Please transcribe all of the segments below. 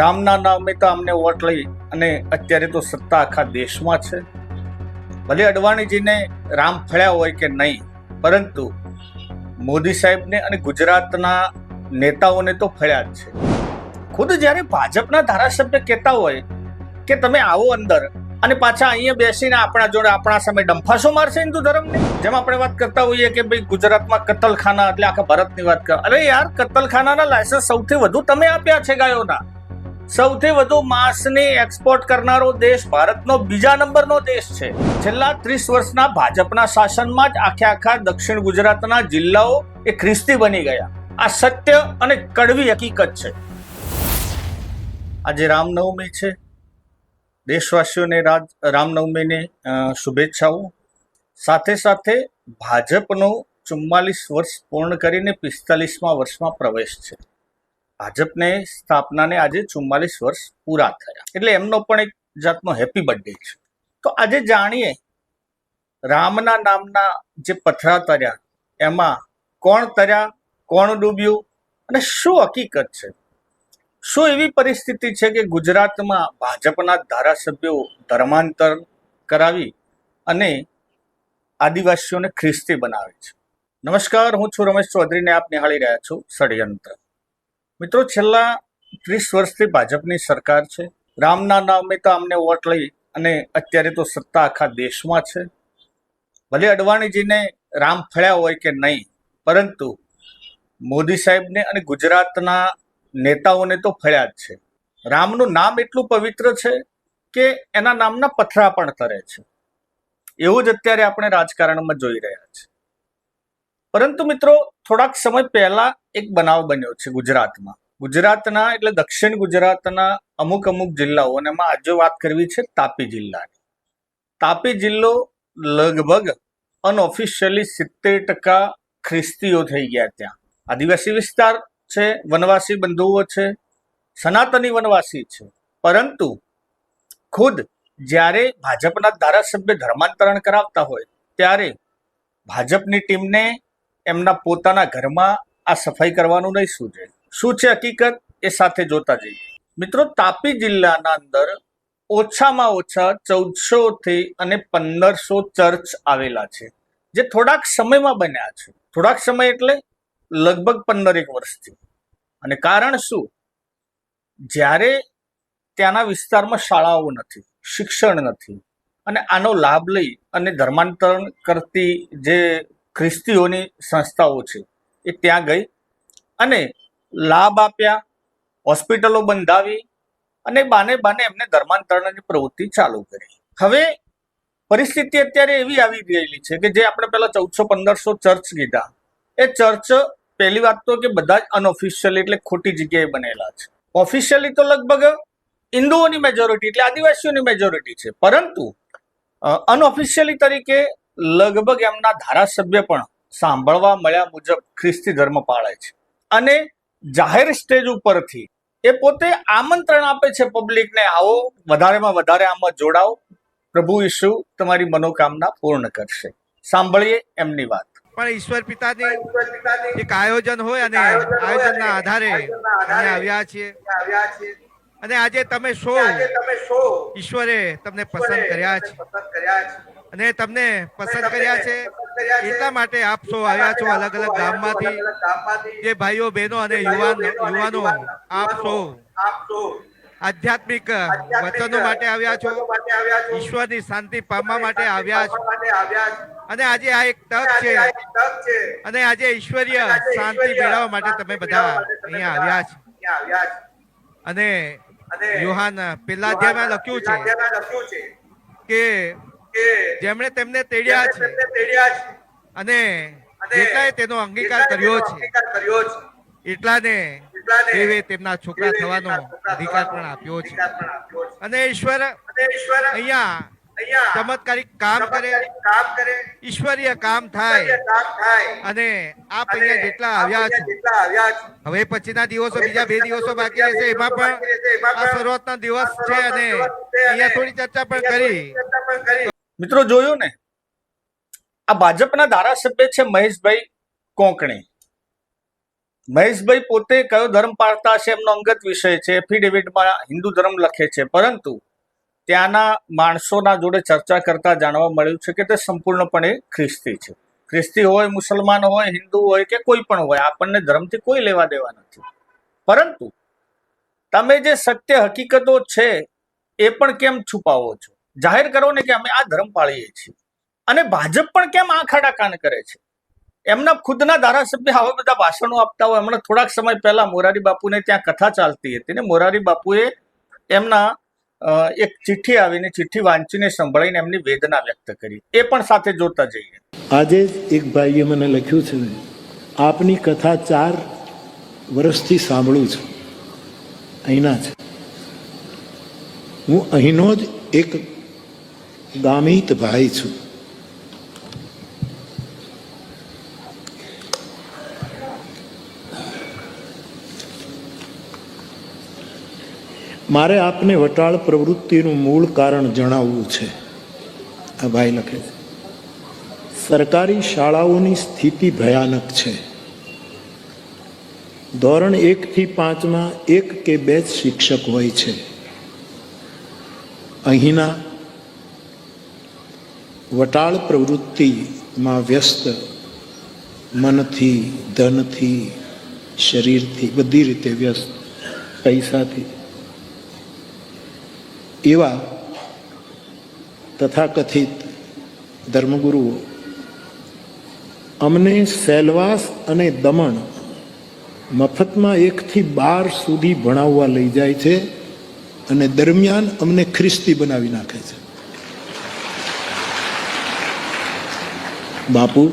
રામના નામે તો અમને વોટ લઈ અને અત્યારે તો સત્તા આખા દેશમાં છે. ભલે અડવાણીજીને રામ ફળ્યા હોય કે નહીં, પરંતુ મોદી સાહેબને અને ગુજરાતના નેતાઓને તો ફળ્યા જ છે. ખુદ જ્યારે ભાજપના ધારાસભ્ય કહેતા હોય કે તમે આવો અંદર અને પાછા અહીંયા બેસીને આપણા જોડે આપણા સામે ડંફાસો મારશે હિન્દુ ધર્મને, જેમ આપણે વાત કરતા હોઈએ કે ભાઈ ગુજરાતમાં કતલખાના, એટલે આખા ભારતની વાત કર, અરે યાર, કતલખાનાના લાયસન્સ સૌથી વધુ તમે આપ્યા છે ગાયોના. સૌથી વધુ માંસની એક્સપોર્ટ કરનારો દેશ ભારતનો બીજા નંબરનો દેશ છે. છેલ્લા ત્રીસ વર્ષના ભાજપના શાસનમાં જ આખે આખા દક્ષિણ ગુજરાતના જિલ્લાઓ એ ખ્રિસ્તી બની ગયા. આ સત્ય અને કડવી હકીકત છે. આજે રામનવમી છે. દેશવાસીઓને રાજ રામનવમીની શુભેચ્છાઓ. સાથે સાથે ભાજપનો ચુમ્માલીસ વર્ષ પૂર્ણ કરીને પિસ્તાલીસમાં વર્ષમાં પ્રવેશ છે. ભાજપને સ્થાપનાને આજે ચુમ્માલીસ વર્ષ પૂરા થયા. એટલે એમનો પણ એક જાતનો હેપી બર્થડે છે. તો આજે જાણીએ, રામના નામના જે પથરા તર્યા, એમાં કોણ તર્યા, કોણ ડૂબ્યું, અને શું હકીકત છે? શું એવી પરિસ્થિતિ છે કે ગુજરાતમાં ભાજપના ધારાસભ્યો ધર્માંતર કરાવી અને આદિવાસીઓને ખ્રિસ્તી બનાવે છે? નમસ્કાર, હું છું રમેશ ચૌધરીને આપ નિહાળી રહ્યા છો ષડયંત્ર મિત્રો, છેલ્લા ત્રીસ વર્ષથી ભાજપની સરકાર છે. રામના નામે તો અમને વોટ લઈ અને અત્યારે તો સત્તા આખા દેશમાં છે. ભલે અડવાણીજીને રામ ફળ્યા હોય કે નહીં, પરંતુ મોદી સાહેબને અને ગુજરાતના નેતાઓને તો ફળ્યા જ છે. રામનું નામ એટલું પવિત્ર છે કે એના નામના પથરા પણ તરે છે. એવું જ અત્યારે આપણે રાજકારણમાં જોઈ રહ્યા છે. પરંતુ મિત્રો, થોડાક સમય પહેલા એક બનાવ બન્યો છે ગુજરાતમાં. ગુજરાતના એટલે દક્ષિણ ગુજરાતના અમુક અમુક જિલ્લાઓ, અને એમાં આજે વાત કરવી છે તાપી જિલ્લાની. તાપી જિલ્લો લગભગ અનઓફિશિયલી સિત્તેર ટકા ખ્રિસ્તીઓ થઈ ગયા ત્યાં. આદિવાસી વિસ્તાર છે, વનવાસી બંધુઓ છે, સનાતની વનવાસી છે. પરંતુ ખુદ જ્યારે ભાજપના ધારાસભ્ય ધર્માંતરણ કરાવતા હોય, ત્યારે ભાજપની ટીમને એમના પોતાના ઘરમાં આ સફાઈ કરવાનું નહીં સૂજે. શું છે હકીકત? એ સાથે જોતા જઈએ. મિત્રો, તાપી જિલ્લાના અંદર ઓછામાં ઓછા ચૌદસો થી અને પંદરસો ચર્ચ આવેલા છે, જે થોડાક સમયમાં બન્યા છે. થોડાક સમય એટલે લગભગ પંદરેક વર્ષથી. અને કારણ શું? જ્યારે ત્યાંના વિસ્તારમાં શાળાઓ નથી, શિક્ષણ નથી, અને આનો લાભ લઈ અને ધર્માંતરણ કરતી જે ખ્રિસ્તીઓની સંસ્થાઓ છે. એ ત્યાં ગઈ અને લાભ આપ્યા, હોસ્પિટલો બંધાવી અને બાને બાને એમને ધર્માંતરણની પ્રવૃત્તિ ચાલુ કરી. હવે પરિસ્થિતિ અત્યારે એવી આવી ગયેલી છે કે જે આપણે પહેલાં ચૌદસો પંદરસો ચર્ચ કીધા. એ ચર્ચ પહેલી વાત તો કે બધા જ અનઓફિશિયલી એટલે ખોટી જગ્યાએ બનેલા છે. ઓફિશિયલી તો લગભગ હિન્દુઓની મેજોરિટી એટલે આદિવાસીઓની મેજોરિટી છે. પરંતુ અનઓફિશિયલી તરીકે લગભગ એમના ધારાસભ્ય પણ સાંભળવા મળ્યા મુજબ ખ્રિસ્તી ધર્મ પાળે છે. અને જાહેર સ્ટેજ ઉપરથી એ પોતે આમંત્રણ આપે છે પબ્લિકને આવો વધારેમાં વધારે આમાં જોડાઓ. પ્રભુ ઈસુ તમારી મનોકામના પૂર્ણ કરશે. સાંભળીએ એમની વાત. પણ ઈશ્વર પિતાની એક આયોજન હોય અને આયોજનના આધારે અમે આવ્યા છીએ. અને આજે તમે શો ઈશ્વરે તમને પસંદ કર્યા છે. અને તમને પસંદ કર્યા છે. એટલા માટે આપ સૌ આવ્યા છો અલગ અલગ ગામમાંથી. જે ભાઈઓ બહેનો અને યુવાન યુવાનો આપ સૌ આધ્યાત્મિક વચનો માટે આવ્યા છો. ઈશ્વરની શાંતિ પામવા માટે આવ્યા છો. અને આજે આ એક તક છે. અને આજે ઈશ્વરીય શાંતિ મેળવવા માટે તમે બધા અહીંયા આવ્યા છો. અને યુહાન પેલા અધ્યાયમાં લખ્યું છે કે જેમણે તેમને તેડ્યા છે. અને જેટલાએ તેનો અંગીકાર કર્યો છે એટલાને દેવે તેમના છોકરા થવાનો અધિકાર પણ આપ્યો છે. અને ઈશ્વર અહીંયા ચમત્કારિક કામ કરે. ઈશ્વરીય કામ થાય. અને આપ અહીંયા જેટલા આવ્યા છો. હવે પછીના દિવસો બીજા બે દિવસો બાકી રહેશે. એમાં પણ આ શરૂઆતના દિવસ છે અને અહીંયા થોડી ચર્ચા પણ કરી. મિત્રો જોયું ને? આ ભાજપના ધારાસભ્ય છે મહેશભાઈ કોંકણી. મહેશભાઈ પોતે કયો ધર્મ પાળતા છે એમનો અંગત વિષય છે. એફિડેવિટમાં હિન્દુ ધર્મ લખે છે. પરંતુ ત્યાંના માણસોના જોડે ચર્ચા કરતા જાણવા મળ્યું છે કે તે સંપૂર્ણપણે ખ્રિસ્તી છે. ખ્રિસ્તી હોય, મુસલમાન હોય, હિન્દુ હોય કે કોઈ પણ હોય, આપણને ધર્મથી કોઈ લેવા દેવા નથી. પરંતુ તમે જે સત્ય હકીકતો છે એ પણ કેમ છુપાવો છો? જાહેર કરો ને કે અમે આ ધર્મ પાળીએ છીએ. અને ભાજપ પણ કેમ આ ખાડા કાન કરે છે? એમના ખુદના ધારાસભ્ય આવા બધા ભાષણો આપતા હોય. હમણાં થોડાક સમય પહેલા મોરારી બાપુને ત્યાં કથા ચાલતી હતી ને મોરારી બાપુએ એમના એક ચિઠ્ઠી આવીને ચિઠ્ઠી વાંચીને સંભળાઈને એમની વેદના વ્યક્ત કરી. એ પણ સાથે જોતા જઈએ. આજે એક ભાઈએ મને લખ્યું છે આપની કથા ચાર વર્ષથી સાંભળું છું. અહીંના છે. હું અહીંનો જ એક ગામિત ભાઈ છું મારે આપને વટાળ પ્રવૃત્તિનું મૂળ કારણ જણાવવું છે. આ ભાઈ લખે છે. સરકારી શાળાઓની સ્થિતિ ભયાનક છે. ધોરણ એકથી પાંચમાં એક કે બે જ શિક્ષક હોય છે. અહીંના વટાળ પ્રવૃત્તિમાં વ્યસ્ત મનથી, ધનથી, શરીરથી, બધી રીતે વ્યસ્ત પૈસાથી. એવા તથાકથિત ધર્મગુરુઓ અમને સેલવાસ અને દમણ મફતમાં એકથી બાર સુધી ભણાવવા લઈ જાય છે અને દરમિયાન અમને ખ્રિસ્તી બનાવી નાખે છે. બાપુ,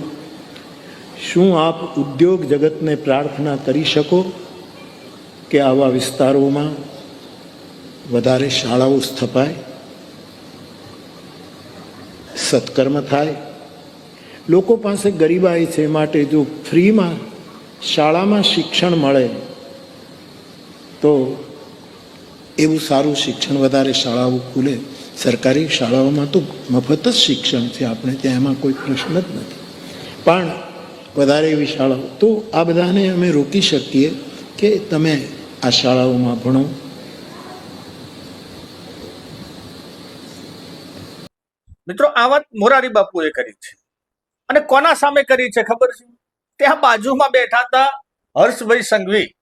શું આપ ઉદ્યોગ જગતને પ્રાર્થના કરી શકો કે આવા વિસ્તારોમાં વધારે શાળાઓ સ્થપાય, સત્કર્મ થાય? લોકો પાસે ગરીબાઈ છે, માટે જો ફ્રીમાં શાળામાં શિક્ષણ મળે, તો એવું સારું શિક્ષણ વધારે શાળાઓ ખુલે. સરકારી શાળાઓમાં તો મફત જ શિક્ષણ છે. આપણે ત્યાં એમાં કોઈ પ્રશ્ન જ નથી. પણ વધારે એવી શાળાઓ, તો આ બધાને અમે રોકી શકીએ કે તમે આ શાળાઓમાં ભણો. મિત્રો, આ વાત મોરારી બાપુએ કરી છે. અને કોના સામે કરી છે ખબર છે? ત્યાં બાજુમાં બેઠા હતા હર્ષભાઈ સંઘવી.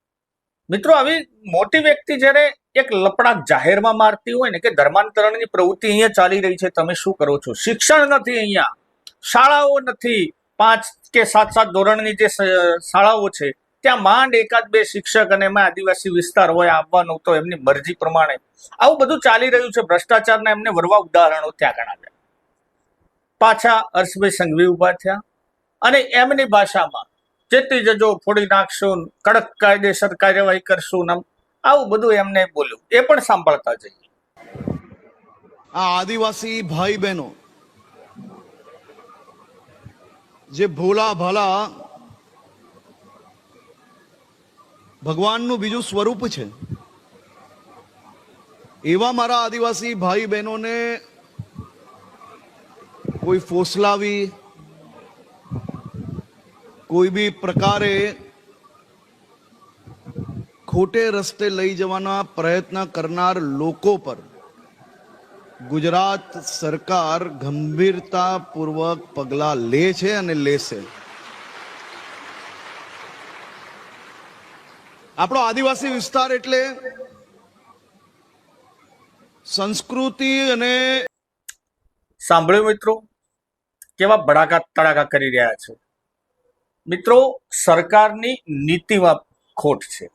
મિત્રો, આવી મોટી વ્યક્તિ જ્યારે એક લપડા જાહેરમાં મારતી હોય ને કે ધર્માંતરણની પ્રવૃત્તિ અહીંયા ચાલી રહી છે, તમે શું કરો છો? શિક્ષણ નથી અહીંયા. શાળાઓ નથી. પાંચ કે સાત સાત ધોરણની જે શાળાઓ છે, ત્યાં માંડ એકાદ બે શિક્ષક અને એમાં આદિવાસી વિસ્તાર હોય, આવવાનું તો એમની મરજી પ્રમાણે. આવું બધું ચાલી રહ્યું છે, ભ્રષ્ટાચારના એમને વરવા ઉદાહરણો ત્યાં ગણાવ્યા પાછા હર્ષભાઈ સંઘવી ઊભા થયા અને એમની ભાષામાં જેતી જજો, ફોડી નાખશું, કડક કાયદેસર કાર્યવાહી કરશું આમ. આવું બધું એમને બોલ્યું. એ પણ સાંભળતા જઈએ. આ આદિવાસી ભાઈ બહેનો જે ભોલા ભાલા ભગવાનનું બીજું સ્વરૂપ છે, એવા મારા આદિવાસી ભાઈ બહેનોને કોઈ ફોસલાવી કોઈ બી પ્રકારે ખોટે રસ્તે લઈ જવાના પ્રયત્ન કરનાર લોકો પર ગુજરાત સરકાર ગંભીરતાપૂર્વક પગલાં લે છે અને લેશે. આપણો આદિવાસી વિસ્તાર એટલે સંસ્કૃતિ અને સાંભળ્યો મિત્રો? કેવા બડાકા તડાકા કરી રહ્યા છે? મિત્રો, સરકારની નીતિમાં ખોટ છે.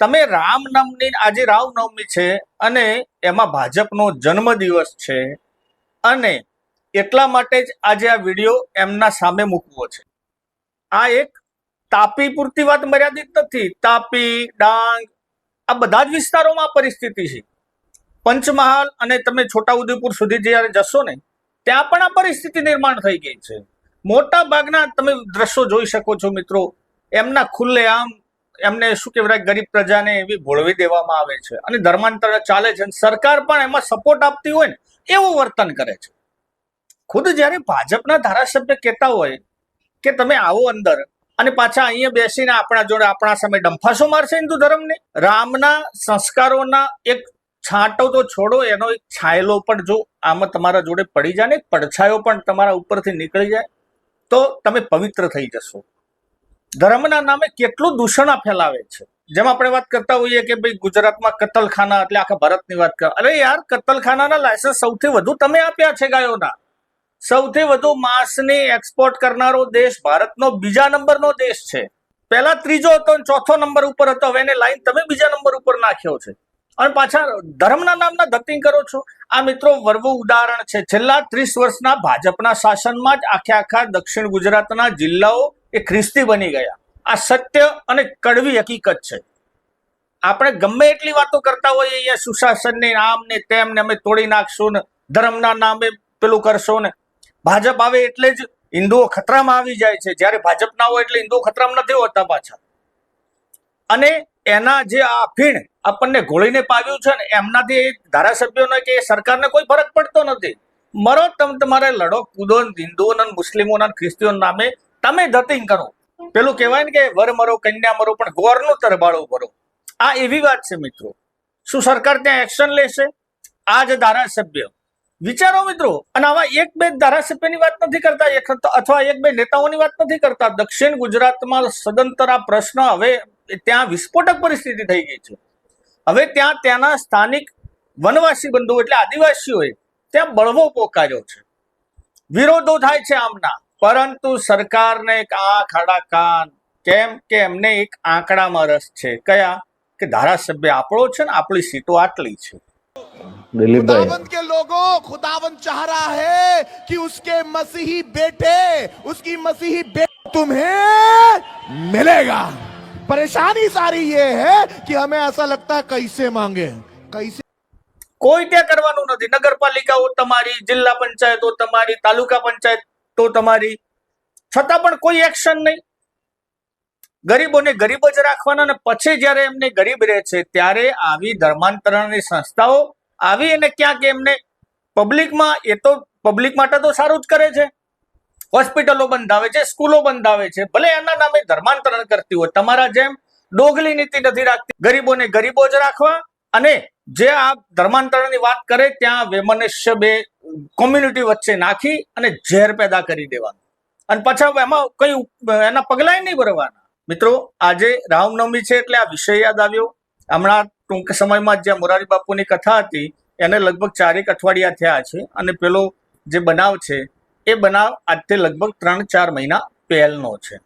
તમે રામનવમી આજે રામનવમી છે અને એમાં ભાજપનો જન્મદિવસ છે અને એટલા માટે જ આજે આ વીડિયો એમના સામે મૂકવો છે. આ એક તાપી પૂરતી વાત મર્યાદિત નથી. તાપી, ડાંગ, આ બધા જ વિસ્તારોમાં પરિસ્થિતિ છે. પંચમહાલ અને તમે છોટાઉદેપુર સુધી જ્યારે જશો ને, ત્યાં પણ આ પરિસ્થિતિ નિર્માણ થઈ ગઈ છે. મોટા ભાગના તમે દ્રશ્યો જોઈ શકો છો મિત્રો. એમના ખુલ્લે આમ એમને શું કહેવાય, ગરીબ પ્રજાને એવી ભોળવી દેવામાં આવે છે. અને ધર્માંતર ચાલે છે અને સરકાર પણ એમાં સપોર્ટ આપતી હોય ને, એવું વર્તન કરે છે. ખુદ જ્યારે ભાજપના ધારાસભ્ય કહેતા હોય કે તમે આવો અંદર અને પાછા અહીંયા બેસીને આપણા જોડે આપણા સામે ડંફાસો મારશે હિન્દુ ધર્મને, રામના સંસ્કારોના એક છાંટો તો છોડો, એનો એક છાયલો પણ જો આમાં તમારા જોડે પડી જાય ને પડછાયો પણ તમારા ઉપરથી નીકળી જાય તો તમે પવિત્ર થઈ જશો. ધર્મના નામે કેટલું દૂષણ ફેલાવે છે. જેમ આપણે વાત કરતા હોઈએ કે ભાઈ ગુજરાતમાં કતલખાના એટલે આખા ભારતની વાત કર, અરે યાર કતલખાનાના લાયસન્સ સૌથી વધુ તમે આપ્યા છે ગાયોના. સૌથી વધુ માંસની એક્સપોર્ટ કરનારો દેશ ભારતનો બીજા નંબરનો દેશ છે. પહેલા ત્રીજો હતો ચોથો નંબર ઉપર હતો, હવે એને લાઈન તમે બીજા નંબર ઉપર નાખ્યો છે. અને પાછા ધર્મના નામના ધતિંગ કરો છો. આ મિત્રો વર્વ ઉદાહરણ છે. છેલ્લા ત્રીસ વર્ષના ભાજપના શાસનમાં જ આખે આખા દક્ષિણ ગુજરાતના જિલ્લાઓ એ ખ્રિસ્તી બની ગયા. આ સત્ય અને કડવી હકીકત છે. આપણે ગમે એટલી વાતો કરતા હોઈએ અહીંયા સુશાસનને આમ ને તેમ ને અમે તોડી નાખશું ને, ધર્મના નામે પેલું કરશો ને. ભાજપ આવે એટલે જ હિન્દુઓ ખતરામાં આવી જાય છે. જ્યારે ભાજપ ના હોય એટલે હિન્દુઓ ખતરામાં નથી હોતા પાછા. અને એના જે આ ફીણ આપણને ઘોળીને પાવ્યું છે ને, એમનાથી ધારાસભ્યોને કે સરકારને કોઈ ફરક પડતો નથી. મરો, તમે તમારે લડો, કૂદો, હિન્દુઓના મુસ્લિમોના ખ્રિસ્તીઓ નામે તમે ધતિંગ કરો. પેલું કહેવાય ને કે, વર મરો, કન્યા મરો, પણ ગોરનું તરબાળું ભરો આ એવી વાત છે મિત્રો. શું સરકાર ત્યાં એક્શન લેશે? આ જ ધારાસભ્ય. વિચારો મિત્રો, અને આવા એક બે ધારાસભ્યની વાત નથી કરતા અથવા એક બે નેતાઓની વાત નથી કરતા. દક્ષિણ ગુજરાતમાં સદંતર આ પ્રશ્ન હવે ત્યાં વિસ્ફોટક પરિસ્થિતિ થઈ ગઈ છે હવે ત્યાં ત્યાંના સ્થાનિક વનવાસી બંધુઓ એટલે આદિવાસીઓએ ત્યાં બળવો પોકાર્યો છે વિરોધો થાય છે આમના પરંતુ સરકારને એક આંખ આડા કાન કેમ કે એમને એક આંકડામાં રસ છે કયા કે ધારાસભ્ય આપણો છે ને આપણી સીટો આટલી છે દિલીપભાઈ खुदावंत के लोगों खुदावंत चाह रहा है कि उसके मसीही बेटे उसकी मसीही बेटे तुम्हें मिलेगा परेशानी सारी ये है कि हमें ऐसा लगता है कैसे मांगे कैसे કોઈ ત્યાં કરવાનું નથી નગરપાલિકાઓ તમારી જિલ્લા પંચાયતો તમારી તાલુકા પંચાયતો તમારી છતાં પણ કોઈ એક્શન નહીં ગરીબોને ગરીબ જ રાખવાના અને પછી જ્યારે એમને ગરીબ રહે છે ત્યારે આવી ધર્માંતરણની સંસ્થાઓ આવી અને ક્યાંક એમને પબ્લિકમાં એ તો પબ્લિક માટે તો સારું જ કરે છે હોસ્પિટલો બંધાવે છે, સ્કૂલો બંધાવે છે. ભલે એના નામે ધર્માંતરણ કરતી હોય, તમારા જેમ ડોગલી નીતિ નથી રાખતી. ગરીબોને ગરીબો જ રાખવા અને જે આ ધર્માંતરણની વાત કરે ત્યાં વેમનસ્ય બે કોમ્યુનિટી વચ્ચે નાખી અને ઝેર પેદા કરી દેવાનું. અને પાછા એમાં કઈ એના પગલાય નહીં ભરવાના. મિત્રો, આજે રામનવમી છે એટલે આ વિષય યાદ આવ્યો. હમણાં ટૂંક સમયમાં જ્યાં મોરારી બાપુની કથા હતી, એને લગભગ ચારેક અઠવાડિયા થયા છે. અને પેલો જે બનાવ છે એ બનાવ આજથી લગભગ ત્રણ ચાર મહિના પહેલનો છે.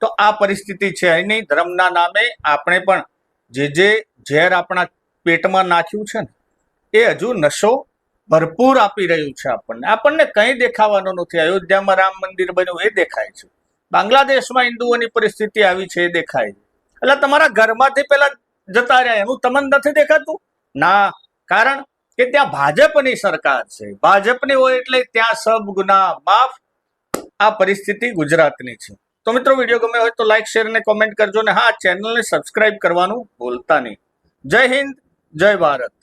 તો આ પરિસ્થિતિ છે એની. ધર્મના નામે આપણે પણ જે જે ઝેર આપણા પેટમાં નાખ્યું છે ને, એ હજુ નશો ભરપૂર આપી રહ્યું છે આપણને. આપણને કંઈ દેખાવાનું નથી. અયોધ્યામાં રામ મંદિર બન્યું એ દેખાય છે. બાંગ્લાદેશમાં હિન્દુઓની પરિસ્થિતિ આવી છે એ દેખાય છે. એટલે તમારા ઘરમાંથી પહેલાં જતા રહ્યા. એનું તમને નથી દેખાતું? ના. કારણ કે ત્યાં ભાજપની સરકાર છે. ભાજપની હોય એટલે ત્યાં સબ ગુના માફ આ પરિસ્થિતિ ગુજરાતની છે. તો મિત્રો, વીડિયો ગમે હોય તો લાઈક શેર અને કોમેન્ટ કરજો ને હા ચેનલને સબસ્ક્રાઇબ કરવાનું ભૂલતા નહીં. જય હિન્દ, જય ભારત.